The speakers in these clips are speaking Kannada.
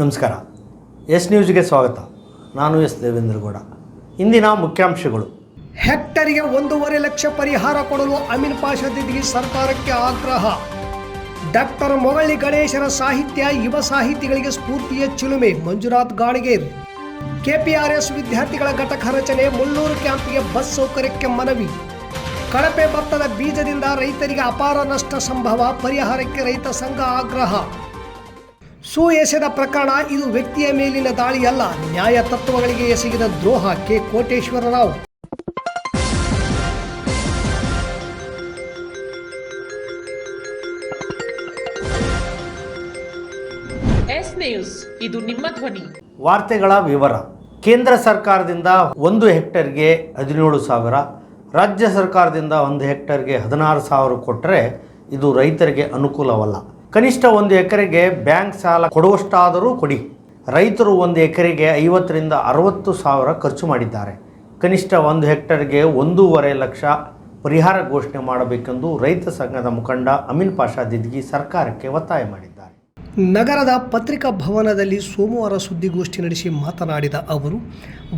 ನಮಸ್ಕಾರ. ಎಸ್ ನ್ಯೂಸ್ಗೆ ಸ್ವಾಗತ. ನಾನು ಎಸ್ ದೇವೇಂದ್ರಗೌಡ ಇಂದಿನ ಮುಖ್ಯಾಂಶಗಳು. ಹೆಕ್ಟರಿಗೆ ಒಂದೂವರೆ ಲಕ್ಷ ಪರಿಹಾರ ಕೊಡಲು ಅಮೀನ್ ಪಾಷಾದಿಗೆ ಸರ್ಕಾರಕ್ಕೆ ಆಗ್ರಹ. ಡಾಕ್ಟರ್ ಮೊಗಳಿ ಗಣೇಶರ ಸಾಹಿತ್ಯ, ಯುವ ಸಾಹಿತಿಗಳಿಗೆ ಸ್ಫೂರ್ತಿಯ ಚಿಲುಮೆ, ಮಂಜುನಾಥ್ ಗಾಣಿಗೇರ್. ಕೆಪಿಆರ್ಎಸ್ ವಿದ್ಯಾರ್ಥಿಗಳ ಘಟಕ ರಚನೆ, ಮುಳ್ಳೂರು ಕ್ಯಾಂಪ್ಗೆ ಬಸ್ ಸೌಕರ್ಯಕ್ಕೆ ಮನವಿ. ಕಳಪೆ ಭತ್ತದ ಬೀಜದಿಂದ ರೈತರಿಗೆ ಅಪಾರ ನಷ್ಟ ಸಂಭವ, ಪರಿಹಾರಕ್ಕೆ ರೈತ ಸಂಘ ಆಗ್ರಹ. ಸು ಎಸೆದ ಪ್ರಕರಣ ಇದು ವ್ಯಕ್ತಿಯ ಮೇಲಿನ ದಾಳಿಯಲ್ಲ ನ್ಯಾಯ ತತ್ವಗಳಿಗೆ ಎಸಗಿದ ದ್ರೋಹ K. Koteshwara Rao S news ಇದು ನಿಮ್ಮ ಧ್ವನಿ. ವಾರ್ತೆಗಳ ವಿವರ. ಕೇಂದ್ರ ಸರ್ಕಾರದಿಂದ ಒಂದು ಹೆಕ್ಟರ್ಗೆ ಹದಿನೇಳು ಸಾವಿರ ರಾಜ್ಯ ಸರ್ಕಾರದಿಂದ ಒಂದು ಹೆಕ್ಟರ್ಗೆ ಹದಿನಾರು ಸಾವಿರ ಕೊಟ್ಟರೆ ಇದು ರೈತರಿಗೆ ಅನುಕೂಲವಲ್ಲ. ಕನಿಷ್ಠ ಒಂದು ಎಕರೆಗೆ ಬ್ಯಾಂಕ್ ಸಾಲ ಕೊಡುವಷ್ಟಾದರೂ ಕೊಡಿ. ರೈತರು ಒಂದು ಎಕರೆಗೆ ಐವತ್ತರಿಂದ ಅರವತ್ತು ಸಾವಿರ ಖರ್ಚು ಮಾಡಿದ್ದಾರೆ. ಕನಿಷ್ಠ ಒಂದು ಹೆಕ್ಟರ್ಗೆ ಒಂದೂವರೆ ಲಕ್ಷ ಪರಿಹಾರ ಘೋಷಣೆ ಮಾಡಬೇಕೆಂದು ರೈತ ಸಂಘದ ಮುಖಂಡ ಅಮೀನ್ ಪಾಷಾ ದಿದ್ಗಿ ಸರ್ಕಾರಕ್ಕೆ ಒತ್ತಾಯ ಮಾಡಿದ್ದಾರೆ. ನಗರದ ಪತ್ರಿಕಾ ಭವನದಲ್ಲಿ ಸೋಮವಾರ ಸುದ್ದಿಗೋಷ್ಠಿ ನಡೆಸಿ ಮಾತನಾಡಿದ ಅವರು,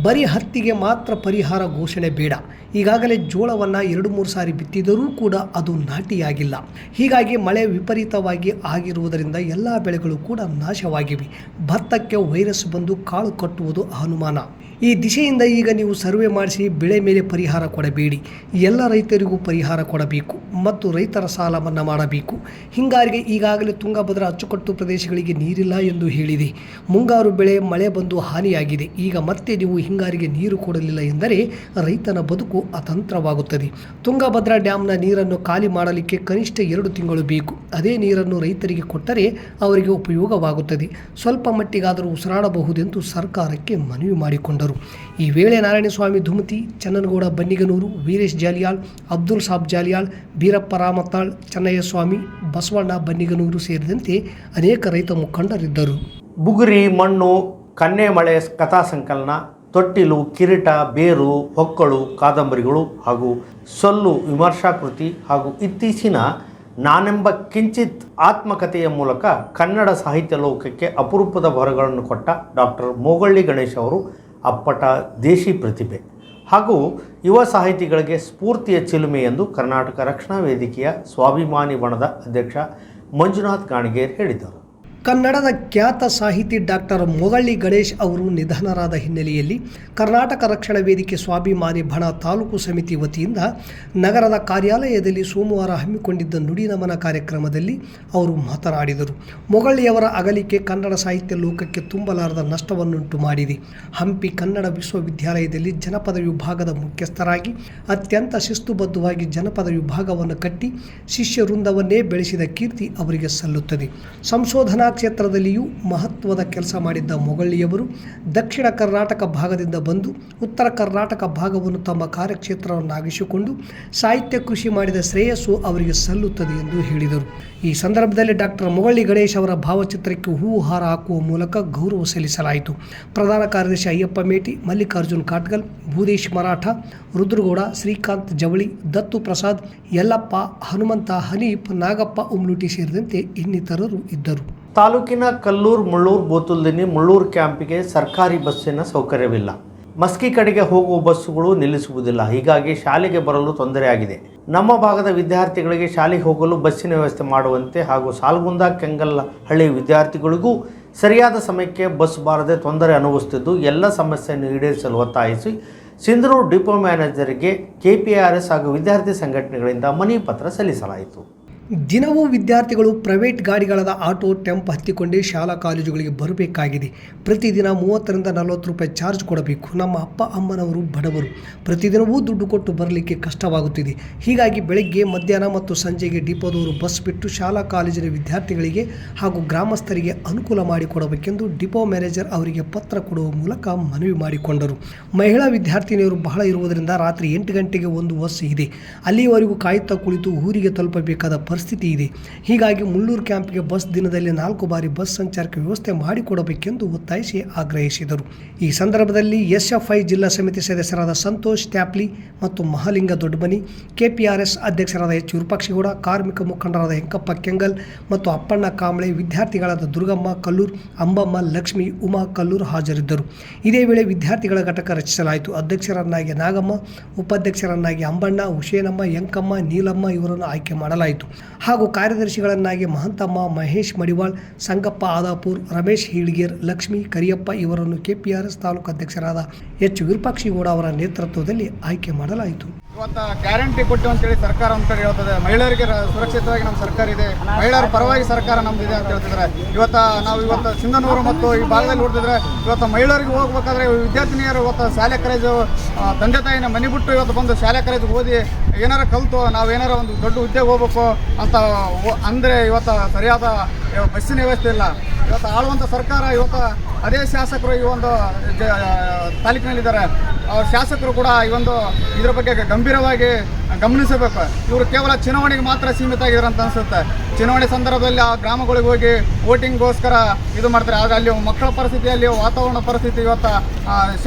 ಬರೀ ಹತ್ತಿಗೆ ಮಾತ್ರ ಪರಿಹಾರ ಘೋಷಣೆ ಬೇಡ. ಈಗಾಗಲೇ ಜೋಳವನ್ನು ಎರಡು ಮೂರು ಸಾರಿ ಬಿತ್ತಿದರೂ ಕೂಡ ಅದು ನಾಟಿಯಾಗಿಲ್ಲ. ಹೀಗಾಗಿ ಮಳೆ ವಿಪರೀತವಾಗಿ ಆಗಿರುವುದರಿಂದ ಎಲ್ಲ ಬೆಳೆಗಳು ಕೂಡ ನಾಶವಾಗಿವೆ. ಭತ್ತಕ್ಕೆ ವೈರಸ್ ಬಂದು ಕಾಳು ಕಟ್ಟುವುದು ಅನುಮಾನ. ಈ ದಿಶೆಯಿಂದ ಈಗ ನೀವು ಸರ್ವೆ ಮಾಡಿಸಿ ಬೆಳೆ ಮೇಲೆ ಪರಿಹಾರ ಕೊಡಬೇಡಿ. ಎಲ್ಲ ರೈತರಿಗೂ ಪರಿಹಾರ ಕೊಡಬೇಕು ಮತ್ತು ರೈತರ ಸಾಲ ಮನ್ನಾ ಮಾಡಬೇಕು. ಹಿಂಗಾರಿಗೆ ಈಗಾಗಲೇ ತುಂಗಭದ್ರಾ ಅಚ್ಚುಕಟ್ಟು ಪ್ರದೇಶಗಳಿಗೆ ನೀರಿಲ್ಲ ಎಂದು ಹೇಳಿದೆ. ಮುಂಗಾರು ಬೆಳೆ ಮಳೆ ಬಂದು ಹಾನಿಯಾಗಿದೆ. ಈಗ ಮತ್ತೆ ನೀವು ಹಿಂಗಾರಿಗೆ ನೀರು ಕೊಡಲಿಲ್ಲ ಎಂದರೆ ರೈತನ ಬದುಕು ಅತಂತ್ರವಾಗುತ್ತದೆ. ತುಂಗಭದ್ರಾ ಡ್ಯಾಮ್ನ ನೀರನ್ನು ಖಾಲಿ ಮಾಡಲಿಕ್ಕೆ ಕನಿಷ್ಠ ಎರಡು ತಿಂಗಳು ಬೇಕು. ಅದೇ ನೀರನ್ನು ರೈತರಿಗೆ ಕೊಟ್ಟರೆ ಅವರಿಗೆ ಉಪಯೋಗವಾಗುತ್ತದೆ. ಸ್ವಲ್ಪ ಮಟ್ಟಿಗಾದರೂ ಉಸಿರಾಡಬಹುದೆಂದು ಸರ್ಕಾರಕ್ಕೆ ಮನವಿ ಮಾಡಿಕೊಂಡರು. ಈ ವೇಳೆ ನಾರಾಯಣಸ್ವಾಮಿ ಧುಮತಿ, ಚನ್ನನಗೌಡ, ಬನ್ನಿಗನೂರು, ವೀರೇಶ್ ಜಾಲಿಯಾಳ್ ಅಬ್ದುಲ್ ಸಾಬ್ ಜಾಲಿಯಾಳ್ ಬೀರಪ್ಪ ರಾಮತಾಳ್ ಚೆನ್ನಯ್ಯಸ್ವಾಮಿ ಬಸವಣ್ಣ, ಬನ್ನಿಗನೂರು ಸೇರಿದಂತೆ ಅನೇಕ ರೈತ ಮುಖಂಡರಿದ್ದರು. ಬುಗುರಿ, ಮಣ್ಣು, ಕನ್ನೆ ಮಳೆ, ಕಥಾ ಸಂಕಲನ, ತೊಟ್ಟಿಲು, ಕಿರೀಟ, ಬೇರು, ಹೊಕ್ಕಳು, ಕಾದಂಬರಿಗಳು ಹಾಗೂ ಸೊಲ್ಲು ವಿಮರ್ಶಾಕೃತಿ ಹಾಗೂ ಇತ್ತೀಚಿನ ನಾನೆಂಬ ಕಿಂಚಿತ್ ಆತ್ಮಕಥೆಯ ಮೂಲಕ ಕನ್ನಡ ಸಾಹಿತ್ಯ ಲೋಕಕ್ಕೆ ಅಪರೂಪದ ಹೊರಗಳನ್ನು ಕೊಟ್ಟ ಡಾಕ್ಟರ್ ಮೋಗಳ್ಳಿ ಗಣೇಶ್ ಅವರು ಅಪ್ಪಟ ದೇಶಿ ಪ್ರತಿಭೆ ಹಾಗೂ ಯುವ ಸಾಹಿತಿಗಳಿಗೆ ಸ್ಫೂರ್ತಿಯ ಚಿಲುಮೆ ಎಂದು ಕರ್ನಾಟಕ ರಕ್ಷಣಾ ವೇದಿಕೆಯ ಸ್ವಾಭಿಮಾನಿ ಬಣದ ಅಧ್ಯಕ್ಷ ಮಂಜುನಾಥ್ ಗಾಣಿಗೇರ್ ಹೇಳಿದರು. ಕನ್ನಡದ ಖ್ಯಾತ ಸಾಹಿತಿ ಡಾಕ್ಟರ್ ಮೊಗಳ್ಳಿ ಗಣೇಶ್ ಅವರು ನಿಧನರಾದ ಹಿನ್ನೆಲೆಯಲ್ಲಿ ಕರ್ನಾಟಕ ರಕ್ಷಣಾ ವೇದಿಕೆ ಸ್ವಾಭಿಮಾನಿ ಬಣ ತಾಲೂಕು ಸಮಿತಿ ವತಿಯಿಂದ ನಗರದ ಕಾರ್ಯಾಲಯದಲ್ಲಿ ಸೋಮವಾರ ಹಮ್ಮಿಕೊಂಡಿದ್ದ ನುಡಿ ನಮನ ಕಾರ್ಯಕ್ರಮದಲ್ಲಿ ಅವರು ಮಾತನಾಡಿದರು. ಮೊಗಳ್ಳಿಯವರ ಅಗಲಿಕೆ ಕನ್ನಡ ಸಾಹಿತ್ಯ ಲೋಕಕ್ಕೆ ತುಂಬಲಾರದ ನಷ್ಟವನ್ನುಂಟು ಮಾಡಿದೆ. ಹಂಪಿ ಕನ್ನಡ ವಿಶ್ವವಿದ್ಯಾಲಯದಲ್ಲಿ ಜನಪದ ವಿಭಾಗದ ಮುಖ್ಯಸ್ಥರಾಗಿ, ಅತ್ಯಂತ ಶಿಸ್ತುಬದ್ಧವಾಗಿ ಜನಪದ ವಿಭಾಗವನ್ನು ಕಟ್ಟಿ ಶಿಷ್ಯ ವೃಂದವನ್ನೇ ಬೆಳೆಸಿದ ಕೀರ್ತಿ ಅವರಿಗೆ ಸಲ್ಲುತ್ತದೆ. ಸಂಶೋಧನಾ ಕ್ಷೇತ್ರದಲ್ಲಿಯೂ ಮಹತ್ವದ ಕೆಲಸ ಮಾಡಿದ್ದ ಮೊಗಳಿಯವರು ದಕ್ಷಿಣ ಕರ್ನಾಟಕ ಭಾಗದಿಂದ ಬಂದು ಉತ್ತರ ಕರ್ನಾಟಕ ಭಾಗವನ್ನು ತಮ್ಮ ಕಾರ್ಯಕ್ಷೇತ್ರವನ್ನಾಗಿಸಿಕೊಂಡು ಸಾಹಿತ್ಯ ಕೃಷಿ ಮಾಡಿದ ಶ್ರೇಯಸ್ಸು ಅವರಿಗೆ ಸಲ್ಲುತ್ತದೆ ಎಂದು ಹೇಳಿದರು. ಈ ಸಂದರ್ಭದಲ್ಲಿ ಡಾಕ್ಟರ್ ಮೊಗಳ್ಳಿ ಗಣೇಶ್ ಅವರ ಭಾವಚಿತ್ರಕ್ಕೆ ಹೂವು ಹಾರ ಹಾಕುವ ಮೂಲಕ ಗೌರವ ಸಲ್ಲಿಸಲಾಯಿತು. ಪ್ರಧಾನ ಕಾರ್ಯದರ್ಶಿ ಅಯ್ಯಪ್ಪ ಮೇಟಿ, ಮಲ್ಲಿಕಾರ್ಜುನ್ ಕಾಟ್ಗಲ್ ಭೂದೇಶ್ ಮರಾಠ, ರುದ್ರಗೌಡ, ಶ್ರೀಕಾಂತ್ ಜವಳಿ, ದತ್ತು ಪ್ರಸಾದ್, ಯಲ್ಲಪ್ಪ, ಹನುಮಂತ, ಹನೀಫ್, ನಾಗಪ್ಪ ಉಮ್ಲುಟಿ ಸೇರಿದಂತೆ ಇನ್ನಿತರರು ಇದ್ದರು. ತಾಲೂಕಿನ ಕಲ್ಲೂರು, ಮುಳ್ಳೂರು, ಬೋತುಲ್ದಿನಿ, ಮುಳ್ಳೂರು ಕ್ಯಾಂಪಿಗೆ ಸರ್ಕಾರಿ ಬಸ್ಸಿನ ಸೌಕರ್ಯವಿಲ್ಲ. ಮಸ್ಕಿ ಕಡೆಗೆ ಹೋಗುವ ಬಸ್ಸುಗಳು ನಿಲ್ಲಿಸುವುದಿಲ್ಲ. ಹೀಗಾಗಿ ಶಾಲೆಗೆ ಬರಲು ತೊಂದರೆಯಾಗಿದೆ. ನಮ್ಮ ಭಾಗದ ವಿದ್ಯಾರ್ಥಿಗಳಿಗೆ ಶಾಲೆಗೆ ಹೋಗಲು ಬಸ್ಸಿನ ವ್ಯವಸ್ಥೆ ಮಾಡುವಂತೆ ಹಾಗೂ ಸಾಲ್ಗುಂದ, ಕೆಂಗಲ್ ಹಳ್ಳಿ ವಿದ್ಯಾರ್ಥಿಗಳಿಗೂ ಸರಿಯಾದ ಸಮಯಕ್ಕೆ ಬಸ್ ಬಾರದೆ ತೊಂದರೆ ಅನುಭವಿಸುತ್ತಿದ್ದು, ಎಲ್ಲ ಸಮಸ್ಯೆಯನ್ನು ಈಡೇರಿಸಲು ಒತ್ತಾಯಿಸಿ ಸಿಂಧನೂರು ಡಿಪೋ ಮ್ಯಾನೇಜರ್ಗೆ ಕೆಪಿಆರ್ಎಸ್ ಹಾಗೂ ವಿದ್ಯಾರ್ಥಿ ಸಂಘಟನೆಗಳಿಂದ ಮನವಿ ಪತ್ರ ಸಲ್ಲಿಸಲಾಯಿತು. ದಿನವೂ ವಿದ್ಯಾರ್ಥಿಗಳು ಪ್ರೈವೇಟ್ ಗಾಡಿಗಳಾದ ಆಟೋ, ಟೆಂಪ್ ಹತ್ತಿಕೊಂಡೇ ಶಾಲಾ ಕಾಲೇಜುಗಳಿಗೆ ಬರಬೇಕಾಗಿದೆ. ಪ್ರತಿದಿನ ಮೂವತ್ತರಿಂದ ನಲವತ್ತು ರೂಪಾಯಿ ಚಾರ್ಜ್ ಕೊಡಬೇಕು. ನಮ್ಮ ಅಪ್ಪ, ಅಮ್ಮನವರು ಬಡವರು. ಪ್ರತಿದಿನವೂ ದುಡ್ಡು ಕೊಟ್ಟು ಬರಲಿಕ್ಕೆ ಕಷ್ಟವಾಗುತ್ತಿದೆ. ಹೀಗಾಗಿ ಬೆಳಗ್ಗೆ, ಮಧ್ಯಾಹ್ನ ಮತ್ತು ಸಂಜೆಗೆ ಡಿಪೋದವರು ಬಸ್ ಬಿಟ್ಟು ಶಾಲಾ ಕಾಲೇಜಿನ ವಿದ್ಯಾರ್ಥಿಗಳಿಗೆ ಹಾಗೂ ಗ್ರಾಮಸ್ಥರಿಗೆ ಅನುಕೂಲ ಮಾಡಿಕೊಡಬೇಕೆಂದು ಡಿಪೋ ಮ್ಯಾನೇಜರ್ ಅವರಿಗೆ ಪತ್ರ ಕೊಡುವ ಮೂಲಕ ಮನವಿ ಮಾಡಿಕೊಂಡರು. ಮಹಿಳಾ ವಿದ್ಯಾರ್ಥಿನಿಯರು ಬಹಳ ಇರುವುದರಿಂದ ರಾತ್ರಿ ಎಂಟು ಗಂಟೆಗೆ ಒಂದು ಬಸ್ ಇದೆ. ಅಲ್ಲಿಯವರೆಗೂ ಕಾಯುತ್ತಾ ಕುಳಿತು ಊರಿಗೆ ತಲುಪಬೇಕಾದ ಪರಿಸ್ಥಿತಿ ಇದೆ. ಹೀಗಾಗಿ ಮುಳ್ಳೂರು ಕ್ಯಾಂಪ್ಗೆ ಬಸ್ ದಿನದಲ್ಲಿ ನಾಲ್ಕು ಬಾರಿ ಬಸ್ ಸಂಚಾರಕ್ಕೆ ವ್ಯವಸ್ಥೆ ಮಾಡಿಕೊಡಬೇಕೆಂದು ಒತ್ತಾಯಿಸಿ ಆಗ್ರಹಿಸಿದರು. ಈ ಸಂದರ್ಭದಲ್ಲಿ ಎಸ್ಎಫ್ಐ ಜಿಲ್ಲಾ ಸಮಿತಿ ಸದಸ್ಯರಾದ ಸಂತೋಷ್ ಟ್ಯಾಪ್ಲಿ ಮತ್ತು ಮಹಾಲಿಂಗ ದೊಡ್ಡಮನಿ, ಕೆಪಿಆರ್ಎಸ್ ಅಧ್ಯಕ್ಷರಾದ ಎಚ್ ವಿರೂಪಾಕ್ಷಿಗೌಡ, ಕಾರ್ಮಿಕ ಮುಖಂಡರಾದ ಹೆಂಕಪ್ಪ ಕೆಂಗಲ್ ಮತ್ತು ಅಪ್ಪಣ್ಣ ಕಾಂಬಳೆ ವಿದ್ಯಾರ್ಥಿಗಳಾದ ದುರ್ಗಮ್ಮ ಕಲ್ಲೂರ್, ಅಂಬಮ್ಮ ಲಕ್ಷ್ಮಿ, ಉಮಾ ಕಲ್ಲೂರ್ ಹಾಜರಿದ್ದರು. ಇದೇ ವೇಳೆ ವಿದ್ಯಾರ್ಥಿಗಳ ಘಟಕ ರಚಿಸಲಾಯಿತು. ಅಧ್ಯಕ್ಷರನ್ನಾಗಿ ನಾಗಮ್ಮ, ಉಪಾಧ್ಯಕ್ಷರನ್ನಾಗಿ ಅಂಬಣ್ಣ ಹುಷೇನಮ್ಮ ಯಂಕಮ್ಮ ನೀಲಮ್ಮ ಇವರನ್ನು ಆಯ್ಕೆ ಮಾಡಲಾಯಿತು. ಹಾಗೂ ಕಾರ್ಯದರ್ಶಿಗಳನ್ನಾಗಿ ಮಹಂತಮ್ಮ, ಮಹೇಶ್ ಮಡಿವಾಳ್, ಸಂಗಪ್ಪ ಆದಾಪುರ್, ರಮೇಶ್ ಹೀಳ್ಗೇರ್, ಲಕ್ಷ್ಮಿ ಕರಿಯಪ್ಪ ಇವರನ್ನು ಕೆಪಿಆರ್ಎಸ್ ತಾಲೂಕು ಅಧ್ಯಕ್ಷರಾದ ಎಚ್ ವಿರೂಪಾಕ್ಷಿಗೌಡ ಅವರ ನೇತೃತ್ವದಲ್ಲಿ ಆಯ್ಕೆ ಮಾಡಲಾಯಿತು. ಇವತ್ತ ಗ್ಯಾರಂಟಿ ಕೊಟ್ಟು ಅಂತೇಳಿ ಸರ್ಕಾರ ಒಂದು ಕಡೆ ಹೇಳ್ತದೆ. ಮಹಿಳೆಯರಿಗೆ ಸುರಕ್ಷಿತವಾಗಿ ನಮ್ಮ ಸರ್ಕಾರ ಇದೆ. ಮಹಿಳೆಯರ ಪರವಾಗಿ ಸರ್ಕಾರ ನಮ್ದಿದೆ ಅಂತ ಹೇಳ್ತಿದ್ರೆ ಇವತ್ತ ನಾವು ಇವತ್ತು ಸಿಂಧನೂರು ಮತ್ತು ಈ ಭಾಗದಲ್ಲಿ ನೋಡ್ತಿದ್ರೆ ಇವತ್ತು ಮಹಿಳೆಯರಿಗೆ ಹೋಗ್ಬೇಕಾದ್ರೆ ವಿದ್ಯಾರ್ಥಿನಿಯರು ಇವತ್ತು ಶಾಲೆ ಕಾಲೇಜು ತಂದೆ ತಾಯಿನ ಮನೆ ಬಿಟ್ಟು ಇವತ್ತು ಬಂದು ಶಾಲೆ ಕಾಲೇಜು ಓದಿ ಏನಾರ ಕಲಿತು, ನಾವು ಏನಾರ ಒಂದು ದೊಡ್ಡ ಉದ್ಯೋಗ ಹೋಗ್ಬೇಕು ಅಂತ ಅಂದರೆ ಇವತ್ತು ಸರಿಯಾದ ಬಸ್ಸಿನ ವ್ಯವಸ್ಥೆ ಇಲ್ಲ. ಇವತ್ತು ಆಳುವಂಥ ಸರ್ಕಾರ, ಇವತ್ತು ಅದೇ ಶಾಸಕರು ಈ ಒಂದು ತಾಲೂಕಿನಲ್ಲಿದ್ದಾರೆ. ಅವ್ರ ಶಾಸಕರು ಕೂಡ ಈ ಒಂದು ಇದರ ಬಗ್ಗೆ ಗಂಭೀರವಾಗಿ ಗಮನಿಸಬೇಕು. ಇವರು ಕೇವಲ ಚುನಾವಣೆಗೆ ಮಾತ್ರ ಸೀಮಿತ ಆಗಿದ್ದಾರೆ ಅಂತ ಅನಿಸುತ್ತೆ. ಚುನಾವಣೆ ಸಂದರ್ಭದಲ್ಲಿ ಆ ಗ್ರಾಮಗಳಿಗೆ ಹೋಗಿ ವೋಟಿಂಗ್ಗೋಸ್ಕರ ಇದು ಮಾಡ್ತಾರೆ. ಆದರೆ ಅಲ್ಲಿ ಮಕ್ಕಳ ಪರಿಸ್ಥಿತಿ, ಅಲ್ಲಿ ವಾತಾವರಣ ಪರಿಸ್ಥಿತಿ ಇವತ್ತು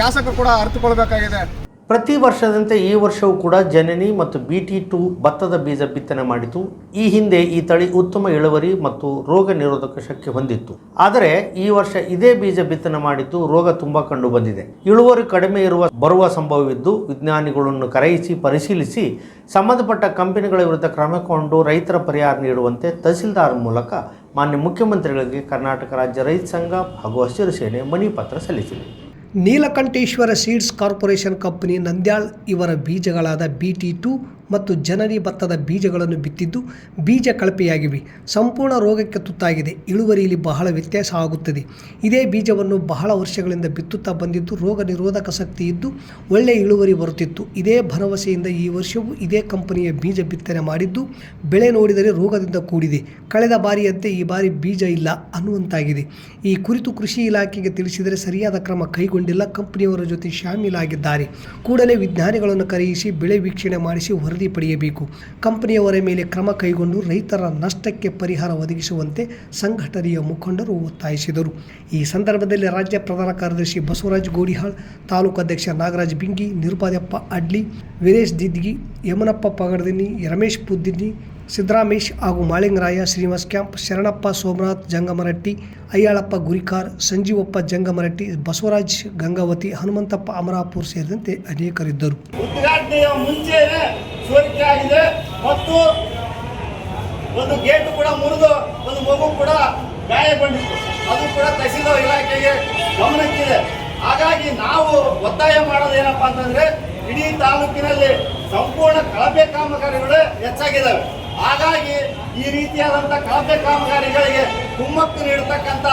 ಶಾಸಕರು ಕೂಡ ಅರ್ಥಕೊಳ್ಬೇಕಾಗಿದೆ ಪ್ರತಿ ವರ್ಷದಂತೆ ಈ ವರ್ಷವೂ ಕೂಡ ಜನನಿ ಮತ್ತು ಬಿ ಟಿ ಟು ಭತ್ತದ ಬೀಜ ಬಿತ್ತನೆ ಮಾಡಿತು. ಈ ಹಿಂದೆ ಈ ತಳಿ ಉತ್ತಮ ಇಳುವರಿ ಮತ್ತು ರೋಗ ನಿರೋಧಕ ಶಕ್ತಿ ಹೊಂದಿತ್ತು. ಆದರೆ ಈ ವರ್ಷ ಇದೇ ಬೀಜ ಬಿತ್ತನೆ ಮಾಡಿದ್ದು ರೋಗ ತುಂಬಾ ಕಂಡು ಬಂದಿದೆ. ಇಳುವರಿ ಕಡಿಮೆ ಇರುವ ಬರುವ ಸಂಭವವಿದ್ದು ವಿಜ್ಞಾನಿಗಳನ್ನು ಕರೆಯಿಸಿ, ಪರಿಶೀಲಿಸಿ, ಸಂಬಂಧಪಟ್ಟ ಕಂಪನಿಗಳ ವಿರುದ್ಧ ಕ್ರಮಕೊಂಡು ರೈತರ ಪರಿಹಾರ ನೀಡುವಂತೆ ತಹಸೀಲ್ದಾರ್ ಮೂಲಕ ಮಾನ್ಯ ಮುಖ್ಯಮಂತ್ರಿಗಳಿಗೆ ಕರ್ನಾಟಕ ರಾಜ್ಯ ರೈತ ಸಂಘ ಹಾಗೂ ಹಸಿರು ಸೇನೆ ಮನಿ ಪತ್ರ ಸಲ್ಲಿಸಿದೆ. Neelakanteshwara seeds corporation company Nandyal ಇವರ ಬೀಜಗಳಾದ ಬಿ ಟಿ ಟು ಮತ್ತು ಜನರಿ ಭತ್ತದ ಬೀಜಗಳನ್ನು ಬಿತ್ತಿದ್ದು ಬೀಜ ಕಳಪೆಯಾಗಿವೆ. ಸಂಪೂರ್ಣ ರೋಗಕ್ಕೆ ತುತ್ತಾಗಿದೆ. ಇಳುವರಿಯಲ್ಲಿ ಬಹಳ ವ್ಯತ್ಯಾಸ ಆಗುತ್ತದೆ. ಇದೇ ಬೀಜವನ್ನು ಬಹಳ ವರ್ಷಗಳಿಂದ ಬಿತ್ತುತ್ತಾ ಬಂದಿದ್ದು ರೋಗ ನಿರೋಧಕ ಶಕ್ತಿ ಇದ್ದು ಒಳ್ಳೆಯ ಇಳುವರಿ ಬರುತ್ತಿತ್ತು. ಇದೇ ಭರವಸೆಯಿಂದ ಈ ವರ್ಷವೂ ಇದೇ ಕಂಪನಿಯ ಬೀಜ ಬಿತ್ತನೆ ಮಾಡಿದ್ದು ಬೆಳೆ ನೋಡಿದರೆ ರೋಗದಿಂದ ಕೂಡಿದೆ. ಕಳೆದ ಬಾರಿಯಂತೆ ಈ ಬಾರಿ ಬೀಜ ಇಲ್ಲ ಅನ್ನುವಂತಾಗಿದೆ. ಈ ಕುರಿತು ಕೃಷಿ ಇಲಾಖೆಗೆ ತಿಳಿಸಿದರೆ ಸರಿಯಾದ ಕ್ರಮ ಕೈಗೊಂಡಿಲ್ಲ. ಕಂಪನಿಯವರ ಜೊತೆ ಶಾಮೀಲಾಗಿದ್ದಾರೆ. ಕೂಡಲೇ ವಿಜ್ಞಾನಿಗಳನ್ನು ಕರೆಯಿಸಿ ಬೆಳೆ ವೀಕ್ಷಣೆ ಮಾಡಿಸಿ ವರದಿ ಪಡೆಯಬೇಕು. ಕಂಪನಿಯವರ ಮೇಲೆ ಕ್ರಮ ಕೈಗೊಂಡು ರೈತರ ನಷ್ಟಕ್ಕೆ ಪರಿಹಾರ ಒದಗಿಸುವಂತೆ ಸಂಘಟನೆಯ ಮುಖಂಡರು ಒತ್ತಾಯಿಸಿದರು. ಈ ಸಂದರ್ಭದಲ್ಲಿ ರಾಜ್ಯ ಪ್ರಧಾನ ಕಾರ್ಯದರ್ಶಿ ಬಸವರಾಜ್ ಗೋಡಿಹಾಳ್, ತಾಲೂಕು ಅಧ್ಯಕ್ಷ ನಾಗರಾಜ್ ಬಿಂಗಿ, ನಿರುಪಾದಪ್ಪ ಅಡ್ಲಿ, ವೀರೇಶ್ ದಿದ್ಗಿ, ಯಮನಪ್ಪ ಪಗಡದಿನಿ ರಮೇಶ್ ಪುದ್ದಿನಿ ಸಿದ್ದರಾಮೇಶ್ ಹಾಗೂ ಮಾಳಿಂಗರಾಯ ಶ್ರೀನಿವಾಸ್ ಕ್ಯಾಂಪ್, ಶರಣಪ್ಪ ಸೋಮನಾಥ್ ಜಂಗಮರಟ್ಟಿ, ಅಯ್ಯಾಳಪ್ಪ ಗುರಿಕಾರ್, ಸಂಜೀವಪ್ಪ ಜಂಗಮರಟ್ಟಿ, ಬಸವರಾಜ್ ಗಂಗಾವತಿ, ಹನುಮಂತಪ್ಪ ಅಮರಾಪುರ್ ಸೇರಿದಂತೆ ಅನೇಕರಿದ್ದರು. ಸೋರಿಕೆ ಆಗಿದೆ ಮತ್ತು ಒಂದು ಗೇಟ್ ಕೂಡ ಮುರಿದು, ಒಂದು ಮಗು ಕೂಡ ಗಾಯಗೊಂಡಿತ್ತು. ಅದು ಕೂಡ ತಹಸೀಲ್ದಾರ್ ಇಲಾಖೆಗೆ ಗಮನಕ್ಕಿದೆ. ಹಾಗಾಗಿ ನಾವು ಒತ್ತಾಯ ಮಾಡೋದು ಏನಪ್ಪಾ ಅಂತಂದ್ರೆ, ಇಡೀ ತಾಲೂಕಿನಲ್ಲಿ ಸಂಪೂರ್ಣ ಕಳಪೆ ಕಾಮಗಾರಿಗಳು ಹೆಚ್ಚಾಗಿದ್ದಾವೆ. ಹಾಗಾಗಿ ಈ ರೀತಿಯಾದಂಥ ಕಳಪೆ ಕಾಮಗಾರಿಗಳಿಗೆ ಕುಮ್ಮಕ್ಕು ನೀಡತಕ್ಕಂಥ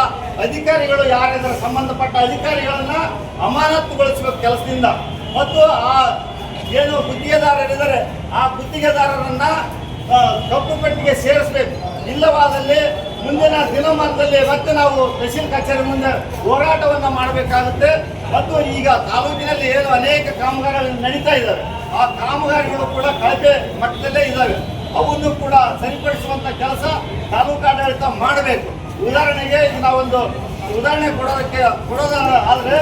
ಅಧಿಕಾರಿಗಳು ಯಾರಿದ್ದಾರೆ ಸಂಬಂಧಪಟ್ಟ ಅಧಿಕಾರಿಗಳನ್ನ ಅಮಾನತುಗೊಳಿಸಬೇಕು ಕೆಲಸದಿಂದ ಮತ್ತು ಆ ಏನು ಗುತ್ತಿಗೆದಾರರಿದ್ದಾರೆ ಆ ಗುತ್ತಿಗೆದಾರರನ್ನ ಕಪ್ಪು ಪಟ್ಟಿಗೆ ಸೇರಿಸಬೇಕು. ಇಲ್ಲವಾದಲ್ಲಿ ಮುಂದಿನ ದಿನಮಾನದಲ್ಲಿ ಮತ್ತೆ ನಾವು ತಹಸೀಲ್ ಕಚೇರಿ ಮುಂದೆ ಹೋರಾಟವನ್ನು ಮಾಡಬೇಕಾಗುತ್ತೆ. ಮತ್ತು ಈಗ ತಾಲೂಕಿನಲ್ಲಿ ಏನು ಅನೇಕ ಕಾಮಗಾರಿಗಳು ನಡೀತಾ ಇದ್ದಾವೆ. ಆ ಕಾಮಗಾರಿಗಳು ಕೂಡ ಕಳಪೆ ಮಟ್ಟದಲ್ಲೇ ಇದ್ದಾವೆ. ಅವನ್ನು ಕೂಡ ಸರಿಪಡಿಸುವಂತ ಕೆಲಸ ತಾಲೂಕಾಡಳಿತ ಮಾಡಬೇಕು. ಉದಾಹರಣೆಗೆ ನಾವೊಂದು ಉದಾಹರಣೆ ಕೊಡೋದಕ್ಕೆ ಕೊಡೋದ ಆದರೆ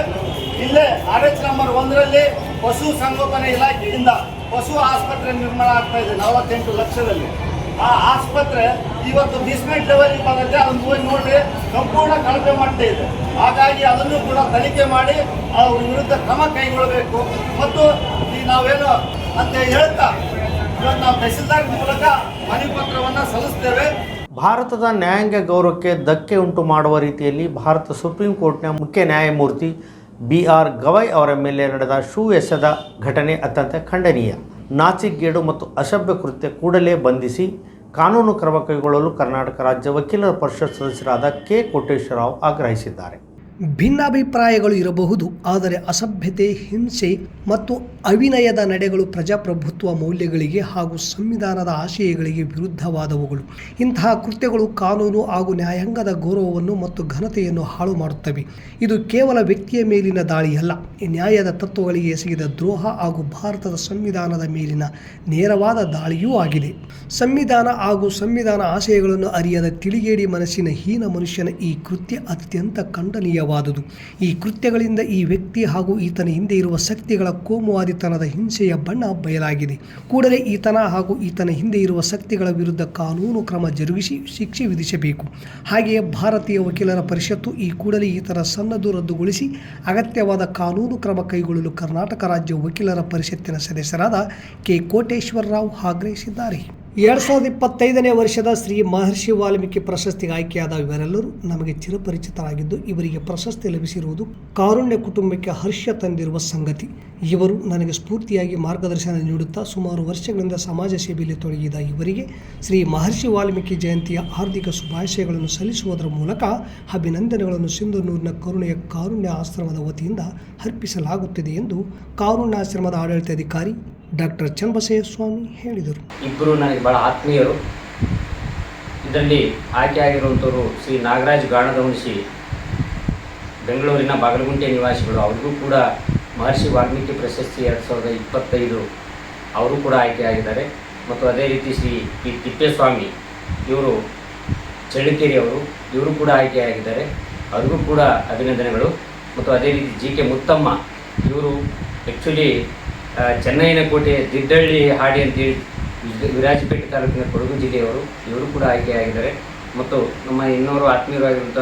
ಇಲ್ಲೇ ಆರ್ ಎಚ್ ನಂಬರ್ ಒಂದರಲ್ಲಿ ಪಶು ಸಂಗೋಪನೆ ಇಲಾಖೆಯಿಂದ ಪಶು ಆಸ್ಪತ್ರೆ ನಿರ್ಮಾಣ ಆಗ್ತಾ ಇದೆ, ನಲವತ್ತೆಂಟು ಲಕ್ಷದಲ್ಲಿ. ಆ ಆಸ್ಪತ್ರೆ ಇವತ್ತು ಬಿಸ್ಮೆಂಟ್ ಲೆವೆಲ್ ಬಂದಂತೆ ಅದನ್ನು ಹೋಗಿ ನೋಡ್ರಿ, ಸಂಪೂರ್ಣ ಕಳಪೆ ಮಾಡ್ತಾ ಇದೆ. ಹಾಗಾಗಿ ಅದನ್ನು ಕೂಡ ತನಿಖೆ ಮಾಡಿ ಅವ್ರ ವಿರುದ್ಧ ಕ್ರಮ ಕೈಗೊಳ್ಳಬೇಕು. ಮತ್ತು ಈ ನಾವೇನು ಅಂತ ಹೇಳ್ತಾ, ಇವತ್ತು ನಾವು ತಹಸೀಲ್ದಾರ್ ಮೂಲಕ ಮನವಿ ಪತ್ರವನ್ನು ಸಲ್ಲಿಸ್ತೇವೆ. ಭಾರತದ ನ್ಯಾಯಾಂಗ ಗೌರವಕ್ಕೆ ಧಕ್ಕೆ ಉಂಟು ಮಾಡುವ ರೀತಿಯಲ್ಲಿ ಭಾರತ ಸುಪ್ರೀಂ ಕೋರ್ಟ್ನ ಮುಖ್ಯ ನ್ಯಾಯಮೂರ್ತಿ ಬಿ ಆರ್ ಗವಾಯ್ ಅವರ ಮೇಲೆ ನಡೆದ ಶೂ ಎಸೆದ ಘಟನೆ ಅತ್ಯಂತ ಖಂಡನೀಯ. ನಾಚಿಗೇಡು ಮತ್ತು ಅಸಭ್ಯ ಕೃತ್ಯ ಕೂಡಲೇ ಬಂಧಿಸಿ ಕಾನೂನು ಕ್ರಮ ಕೈಗೊಳ್ಳಲು ಕರ್ನಾಟಕ ರಾಜ್ಯ ವಕೀಲರ ಪರಿಷತ್ ಸದಸ್ಯರಾದ ಕೆ. ಕೋಟೇಶ್ವರರಾವ್ ಆಗ್ರಹಿಸಿದ್ದಾರೆ. ಭಿನ್ನಾಭಿಪ್ರಾಯಗಳು ಇರಬಹುದು, ಆದರೆ ಅಸಭ್ಯತೆ, ಹಿಂಸೆ ಮತ್ತು ಅವಿನಯದ ನಡೆಗಳು ಪ್ರಜಾಪ್ರಭುತ್ವ ಮೌಲ್ಯಗಳಿಗೆ ಹಾಗೂ ಸಂವಿಧಾನದ ಆಶಯಗಳಿಗೆ ವಿರುದ್ಧವಾದವುಗಳು. ಇಂತಹ ಕೃತ್ಯಗಳು ಕಾನೂನು ಹಾಗೂ ನ್ಯಾಯಾಂಗದ ಗೌರವವನ್ನು ಮತ್ತು ಘನತೆಯನ್ನು ಹಾಳು ಮಾಡುತ್ತವೆ. ಇದು ಕೇವಲ ವ್ಯಕ್ತಿಯ ಮೇಲಿನ ದಾಳಿಯಲ್ಲ. ನ್ಯಾಯದ ತತ್ವಗಳಿಗೆ ಎಸಗಿದ ದ್ರೋಹ ಹಾಗೂ ಭಾರತದ ಸಂವಿಧಾನದ ಮೇಲಿನ ನೇರವಾದ ದಾಳಿಯೂ ಆಗಿದೆ. ಸಂವಿಧಾನ ಹಾಗೂ ಸಂವಿಧಾನ ಆಶಯಗಳನ್ನು ಅರಿಯದ ತಿಳಿಗೇಡಿ ಮನಸ್ಸಿನ ಹೀನ ಮನುಷ್ಯನ ಈ ಕೃತ್ಯ ಅತ್ಯಂತ ಖಂಡನೀಯವಾದುದು ಈ ಕೃತ್ಯಗಳಿಂದ ಈ ವ್ಯಕ್ತಿ ಹಾಗೂ ಈತನ ಹಿಂದೆ ಇರುವ ಶಕ್ತಿಗಳ ಕೋಮುವಾದಿತನದ ಹಿಂಸೆಯ ಬಣ್ಣ ಬಯಲಾಗಿದೆ. ಕೂಡಲೇ ಈತನ ಹಾಗೂ ಈತನ ಹಿಂದೆ ಇರುವ ಶಕ್ತಿಗಳ ವಿರುದ್ಧ ಕಾನೂನು ಕ್ರಮ ಜರುಗಿಸಿ ಶಿಕ್ಷೆ ವಿಧಿಸಬೇಕು. ಹಾಗೆಯೇ ಭಾರತೀಯ ವಕೀಲರ ಪರಿಷತ್ತು ಈ ಕೂಡಲೇ ಈತನ ಸನ್ನದು ರದ್ದುಗೊಳಿಸಿ ಅಗತ್ಯವಾದ ಕಾನೂನು ಕ್ರಮ ಕೈಗೊಳ್ಳಲು ಕರ್ನಾಟಕ ರಾಜ್ಯ ವಕೀಲರ ಪರಿಷತ್ತಿನ ಸದಸ್ಯರಾದ ಕೆ. ಕೋಟೇಶ್ವರರಾವ್ ಆಗ್ರಹಿಸಿದ್ದಾರೆ. ಎರಡು ಸಾವಿರದ ಇಪ್ಪತ್ತೈದನೇ ವರ್ಷದ ಶ್ರೀ ಮಹರ್ಷಿ ವಾಲ್ಮೀಕಿ ಪ್ರಶಸ್ತಿಗೆ ಆಯ್ಕೆಯಾದ ಇವರೆಲ್ಲರೂ ನಮಗೆ ಚಿರಪರಿಚಿತರಾಗಿದ್ದು, ಇವರಿಗೆ ಪ್ರಶಸ್ತಿ ಲಭಿಸಿರುವುದು ಕಾರುಣ್ಯ ಕುಟುಂಬಕ್ಕೆ ಹರ್ಷ ತಂದಿರುವ ಸಂಗತಿ. ಇವರು ನನಗೆ ಸ್ಫೂರ್ತಿಯಾಗಿ ಮಾರ್ಗದರ್ಶನ ನೀಡುತ್ತಾ ಸುಮಾರು ವರ್ಷಗಳಿಂದ ಸಮಾಜ ಸೇವೆಯಲ್ಲಿ ತೊಡಗಿದ ಇವರಿಗೆ ಶ್ರೀ ಮಹರ್ಷಿ ವಾಲ್ಮೀಕಿ ಜಯಂತಿಯ ಹಾರ್ದಿಕ ಶುಭಾಶಯಗಳನ್ನು ಸಲ್ಲಿಸುವುದರ ಮೂಲಕ ಅಭಿನಂದನೆಗಳನ್ನು ಸಿಂಧನೂರಿನ ಕರುಣೆಯ ಕಾರುಣ್ಯ ಆಶ್ರಮದ ವತಿಯಿಂದ ಅರ್ಪಿಸಲಾಗುತ್ತಿದೆ ಎಂದು ಕಾರುಣ್ಯಾಶ್ರಮದ ಆಡಳಿತಾಧಿಕಾರಿ ಡಾಕ್ಟರ್ ಚನ್ನಬಸಯ್ಯ ಸ್ವಾಮಿ ಹೇಳಿದರು. ಇಬ್ಬರು ನನಗೆ ಭಾಳ ಆತ್ಮೀಯರು. ಇದರಲ್ಲಿ ಆಯ್ಕೆಯಾಗಿರುವಂಥವರು ಶ್ರೀ ನಾಗರಾಜ್ ಗಾಣದವಂಶಿ ಬೆಂಗಳೂರಿನ ಬಾಗಲಗುಂಟೆ ನಿವಾಸಿಗಳು. ಅವ್ರಿಗೂ ಕೂಡ ಮಹರ್ಷಿ ವಾಲ್ಮೀಕಿ ಪ್ರಶಸ್ತಿ ಎರಡು ಸಾವಿರದ ಇಪ್ಪತ್ತೈದು ಅವರು ಕೂಡ ಆಯ್ಕೆಯಾಗಿದ್ದಾರೆ ಮತ್ತು ಅದೇ ರೀತಿ ಶ್ರೀ ಪಿ ತಿಪ್ಪೇಸ್ವಾಮಿ, ಇವರು ಚಳ್ಳಕೆರೆ ಅವರು, ಇವರು ಕೂಡ ಆಯ್ಕೆಯಾಗಿದ್ದಾರೆ ಅವ್ರಿಗೂ ಕೂಡ ಅಭಿನಂದನೆಗಳು. ಮತ್ತು ಅದೇ ರೀತಿ ಜಿ ಕೆ ಮುತ್ತಮ್ಮ, ಇವರು ಆ್ಯಕ್ಚುಲಿ ಚೆನ್ನೈನ ಕೋಟೆ ದಿಡ್ಡಳ್ಳಿ ಹಾಡಿ ಅಂತೇಳಿ ವಿರಾಜಪೇಟೆ ತಾಲೂಕಿನ ಕೊಡಗು ಜಿಲ್ಲೆಯವರು, ಇವರು ಕೂಡ ಆಯ್ಕೆಯಾಗಿದ್ದಾರೆ ಮತ್ತು ನಮ್ಮ ಇನ್ನೋರು ಆತ್ಮೀಯರಾಗಿರುವಂಥ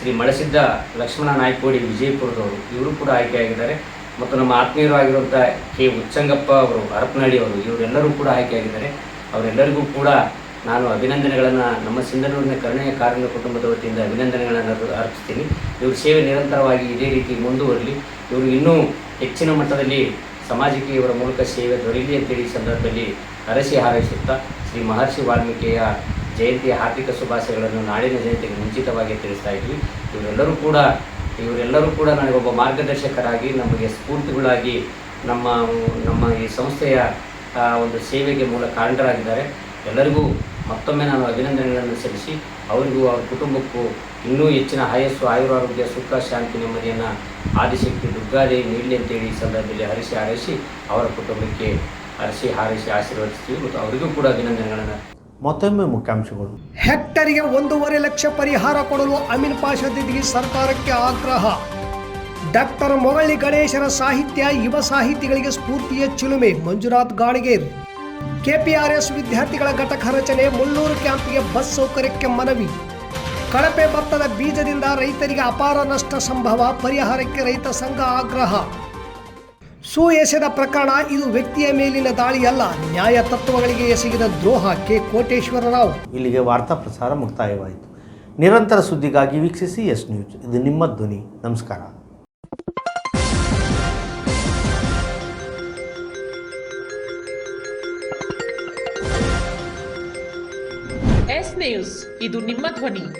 ಶ್ರೀ ಮಳಸಿದ್ದ ಲಕ್ಷ್ಮಣ ನಾಯ್ಕೋಡಿ ವಿಜಯಪುರದವರು, ಇವರು ಕೂಡ ಆಯ್ಕೆಯಾಗಿದ್ದಾರೆ ಮತ್ತು ನಮ್ಮ ಆತ್ಮೀಯರಾಗಿರುವಂಥ ಕೆ ಉಚ್ಚಂಗಪ್ಪ ಅವರು ಹರಪನಹಳ್ಳಿಯವರು ಇವರೆಲ್ಲರೂ ಕೂಡ ಆಯ್ಕೆಯಾಗಿದ್ದಾರೆ ಅವರೆಲ್ಲರಿಗೂ ಕೂಡ ನಾನು ಅಭಿನಂದನೆಗಳನ್ನು, ನಮ್ಮ ಸಿಂಧನೂರಿನ ಕರುಣೆಯ ಕಾರಣ ಕುಟುಂಬದ ವತಿಯಿಂದ ಅಭಿನಂದನೆಗಳನ್ನು ಅರ್ಪ- ಅರ್ಪಿಸ್ತೀನಿ. ಇವರು ಸೇವೆ ನಿರಂತರವಾಗಿ ಇದೇ ರೀತಿ ಮುಂದುವರಲಿ. ಇವರು ಇನ್ನೂ ಹೆಚ್ಚಿನ ಮಟ್ಟದಲ್ಲಿ ಸಮಾಜಕ್ಕೆ ಇವರ ಮೂಲಕ ಸೇವೆ ದೊರೆಯಲಿ ಅಂತೇಳಿ ಈ ಸಂದರ್ಭದಲ್ಲಿ ಹರಸಿ ಹಾರೈಸುತ್ತಾ ಶ್ರೀ ಮಹರ್ಷಿ ವಾಲ್ಮೀಕಿಯ ಜಯಂತಿಯ ಹಾರ್ದಿಕ ಶುಭಾಶಯಗಳನ್ನು ನಾಡಿನ ಜಯಂತಿಗೆ ಮುಂಚಿತವಾಗಿ ತಿಳಿಸ್ತಾ ಇದ್ವಿ. ಇವರೆಲ್ಲರೂ ಕೂಡ ಇವರೆಲ್ಲರೂ ಕೂಡ ನನಗೊಬ್ಬ ಮಾರ್ಗದರ್ಶಕರಾಗಿ, ನಮಗೆ ಸ್ಫೂರ್ತಿಗಳಾಗಿ ನಮ್ಮ ನಮ್ಮ ಈ ಸಂಸ್ಥೆಯ ಒಂದು ಸೇವೆಗೆ ಮೂಲ ಕಾರಣರಾಗಿದ್ದಾರೆ. ಎಲ್ಲರಿಗೂ ಮತ್ತೊಮ್ಮೆ ನಾನು ಅಭಿನಂದನೆಗಳನ್ನು ಸಲ್ಲಿಸಿ, ಅವರಿಗೂ, ಅವರ ಕುಟುಂಬಕ್ಕೂ ಇನ್ನೂ ಹೆಚ್ಚಿನ ಆಯಸ್ಸು ಆಯುರಾರೋಗ್ಯ ಸುಖ ಶಾಂತಿ ನೆಮ್ಮದಿಯನ್ನು ಆದಿಶಕ್ತಿ ದುರ್ಗಾದೇವಿ ನೀಡಲಿ ಅಂತೇಳಿ ಈ ಸಂದರ್ಭದಲ್ಲಿ ಹರಿಸಿ ಹಾರೈಸಿ ಅವರ ಕುಟುಂಬಕ್ಕೆ ಹರಿಸಿ ಹಾರೈಸಿ ಆಶೀರ್ವದಿಸ್ತೀವಿ ಮತ್ತು ಅವರಿಗೂ ಕೂಡ ಅಭಿನಂದನೆಗಳನ್ನು. ಮತ್ತೊಮ್ಮೆ ಮುಖ್ಯಾಂಶಗಳು. ಹೆಕ್ಟರಿಗೆ ಒಂದೂವರೆ ಲಕ್ಷ ಪರಿಹಾರ ಕೊಡಲು ಅಮೀನ್ ಪಾಷದಿಗೆ ದಿದಿಗೆ ಸರ್ಕಾರಕ್ಕೆ ಆಗ್ರಹ. ಡಾಕ್ಟರ್ ಮೊರಳಿ ಗಣೇಶರ ಸಾಹಿತ್ಯ ಯುವ ಸಾಹಿತಿಗಳಿಗೆ ಸ್ಫೂರ್ತಿಯ ಚಿಲುಮೆ ಮಂಜುನಾಥ್ ಗಾಣಿಗೇರ್. ಕೆಪಿಆರ್ಎಸ್ ವಿದ್ಯಾರ್ಥಿಗಳ ಘಟಕ ರಚನೆ ಮುಳ್ಳೂರು ಕ್ಯಾಂಪ್ಗೆ ಬಸ್ ಸೌಕರ್ಯಕ್ಕೆ ಮನವಿ. ಕಳಪೆ ಭತ್ತದ ಬೀಜದಿಂದ ರೈತರಿಗೆ ಅಪಾರ ನಷ್ಟ ಸಂಭವ ಪರಿಹಾರಕ್ಕೆ ರೈತ ಸಂಘ ಆಗ್ರಹ. ಸೂ ಎಸೆದ ಪ್ರಕರಣ ಇದು ವ್ಯಕ್ತಿಯ ಮೇಲಿನ ದಾಳಿಯಲ್ಲ ನ್ಯಾಯ ತತ್ವಗಳಿಗೆ ಎಸಗಿದ ದ್ರೋಹ ಕೆ. ಕೋಟೇಶ್ವರರಾವ್. ಇಲ್ಲಿಗೆ ವಾರ್ತಾ ಪ್ರಸಾರ ಮುಕ್ತಾಯವಾಯಿತು. ನಿರಂತರ ಸುದ್ದಿಗಾಗಿ ವೀಕ್ಷಿಸಿ ಎಸ್ ನ್ಯೂಸ್. ಇದು ನಿಮ್ಮ ಧ್ವನಿ. ನಮಸ್ಕಾರ. S news. ಇದು ನಿಮ್ಮ ಧ್ವನಿ.